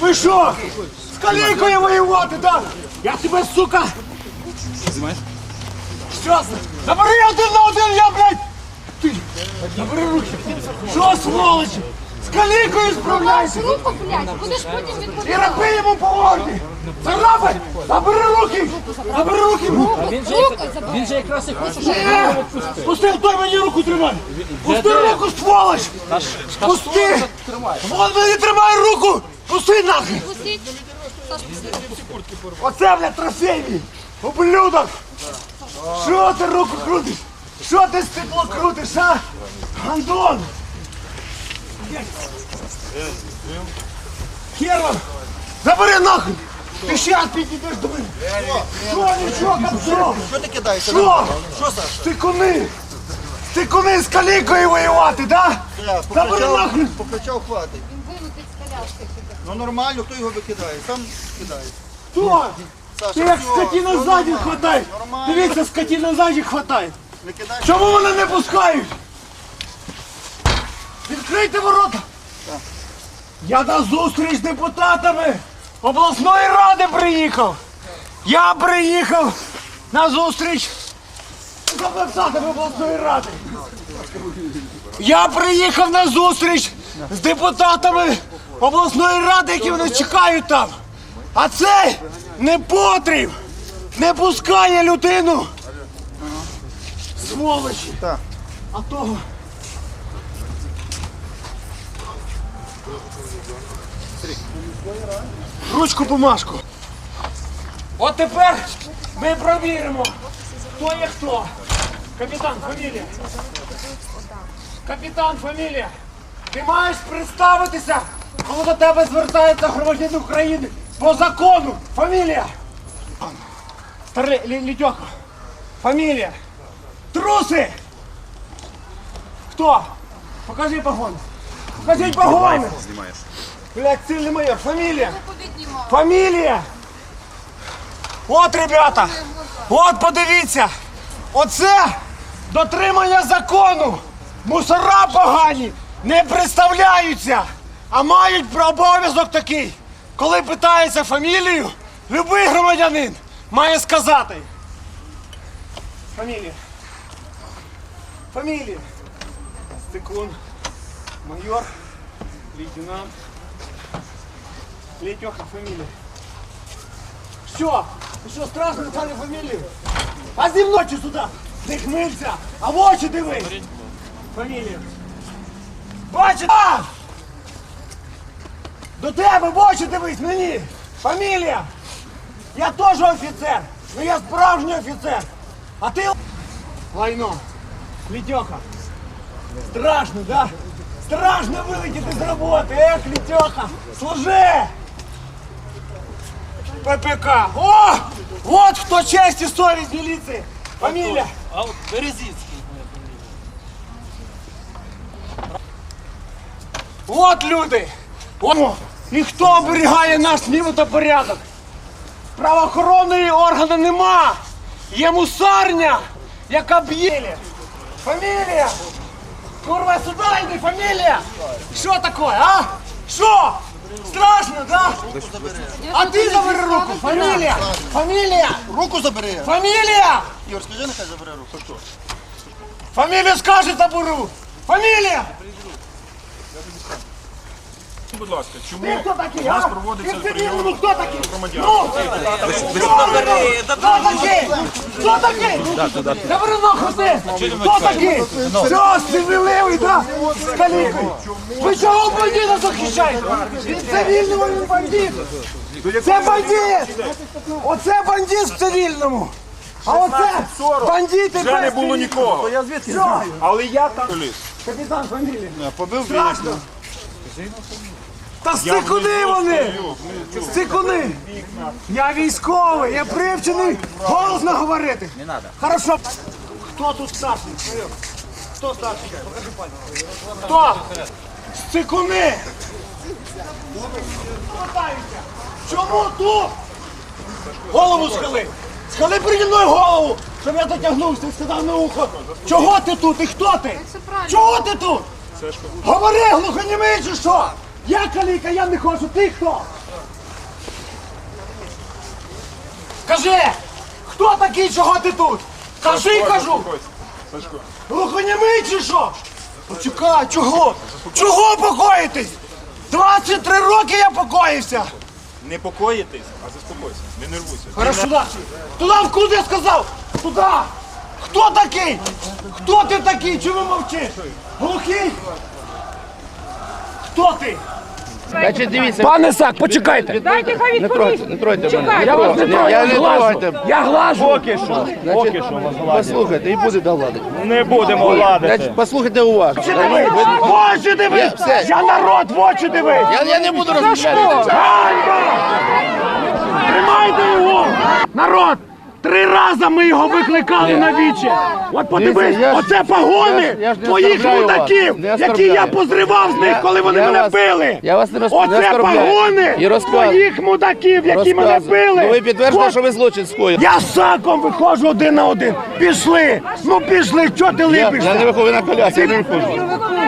Ви що? З калійкою воювати, так? Я тебе, сука! Що це? Забери один на один, я, блядь! Ти, забери руки! Що, сволочі? З калійкою справляйся! Руку, блядь, будеш потім І відповідати. раби йому по морді! Царапай! Забери руки! Забери руки! Він же, забери. він якраз і хоче, щоб Ні! Пусти, хто мені руку тримає! Пусти руку, сволоч! Пусти! Вон мені тримає руку! Пусти пусти. Оце, блядь, трофей мій! Ублюдок! Що ти руку крутиш? Що ти стекло крутиш, а? Гандон! Херон! Забери нахуй! Ти ще раз підійдеш до мене! Що, нічого, капсо? Що ти кидаєшся? Що? Що, Саш? Стикуни! Стикуни з калікою воювати, да? Я Забери покачав, нахуй! покачав, хватить. Він вилетить з коляски. Ну нормально, хто його викидає? Сам кидає. Хто? Саша, Ти як всьо, скотина все ззаді нормально, хватай! Нормально. Дивіться, скотина ззаді хватай! Не кидай. Чому мене не пускають? Відкрийте ворота! Я на зустріч з депутатами обласної ради приїхав! Я приїхав на зустріч з депутатами обласної ради! Я приїхав на зустріч з депутатами обласної ради, які мене чекають там! А цей непотріб не пускає людину! Сволочі! А того. Ручку бумажку. От тепер ми провіримо, хто є хто. Капітан, фамілія. Капітан, фамілія. Ти маєш представитися, коли до тебе звертається громадянин України по закону. Фамілія. Старий Лі- Лідьоко. Фамілія. Труси! Хто? Покажи погони. Покажіть погони. Блядь, сильний майор. Фамілія. Фамілія. От, ребята. От подивіться. Оце дотримання закону. Мусора погані не представляються, а мають про обов'язок такий. Коли питається фамілію, любий громадянин має сказати. Фамілія. Фамілія. Стекун. Майор. Лейтенант. Летеха фамилия. Все. Ты что, страшно назвали фамилию? А зі мною чи сюди? Не хмилься, а в очі дивись. Фамілія. Бачиш? А! До тебе в очі дивись, мені. Фамілія. Я теж офіцер. Ну я справжній офіцер. А ти лайно. Літьоха. Страшно, да? Страшно вилетіти з роботи, ех, Літьоха! Служи! ППК! О! От хто честь і совість міліції! Фамілія! А от Березіцький. От люди! О! І хто оберігає наш нібито порядок? Правоохоронної органи нема! Є мусарня, яка б'є! Фамілія! Курва, сюди йди, фамілія! Що таке, а? Що? Страшно, да? А ти забери руку! Фамілія! Фамілія! Руку забери. Фамілія! Юр, скажи, нехай забере руку. Що? Фамілію скажи, заберу! Фамілія! Будь ласка, чому хто такий, у нас проводиться прийом хто такий? громадян? Ну! Хто такий? Хто такий? Забери нахуй! Хто такий? Що, цивілевий, да? З калікою? Ви чого бандита захищаєте? Він цивільному, він бандит! Це бандит! Оце бандит в цивільному! А оце бандити Вже не без було цивільного. нікого. Я звідки знаю? Але я там Капітан фамілія. Побив Страшно. Та стикуни вони! Стикуни! Я військовий, я привчений голосно говорити. Не треба. Хорошо. Хто тут старший? Хто старший? Хто? Стикуни! Чому тут? Голову схили! Схили переді мною голову! Щоб я дотягнувся і сказав на ухо. Чого ти тут і хто ти? Чого ти тут? Говори, глухонімий чи що? Я каліка, я не хочу, ти хто? Скажи, хто такий, чого ти тут? Кажи, кажу! Сашко. Глухонімий чи що? Почекай, чого? Чого покоїтесь? 23 роки я покоївся! Не покоїтесь, а заспокойся. Не нервуйся. Хорошо, туди. Туди в куди я сказав? Туди! Хто такий? Хто ти такий? Чому мовчиш? Глухий? Хто ти? Значить, дивіться, Пане Сак, почекайте. Дайте хай не тройте, не тройте мене. Я вас не трогаю, Я я не глажу. тройте. Я глажу. Поки що. Поки що вас гладять. Послухайте, і будете гладити. Не будемо гладити. Значить, послухайте уважно. В очі дивись! Я- все. Я народ в очі дивись! Я, я не буду розмовляти. Ганьба! Тримайте його! Народ! Три рази ми його викликали на віче! От подивись, Дивіться, я ж- оце погони ж- я ж не твоїх оскорбляю вас, мудаків, не які оскорбляю. я позривав з них, Я- коли вони я мене вас- били! я вас не розп- не Оце оскорбляю. погони розказую. твоїх мудаків, які мене Розказую. били! Ну ви підтверджуєте, От що ви злочин скоїли. Я з саком виходжу один на один! Пішли! Ну пішли, чого ти липишся? я не виходжу на коляску, я не виходжу.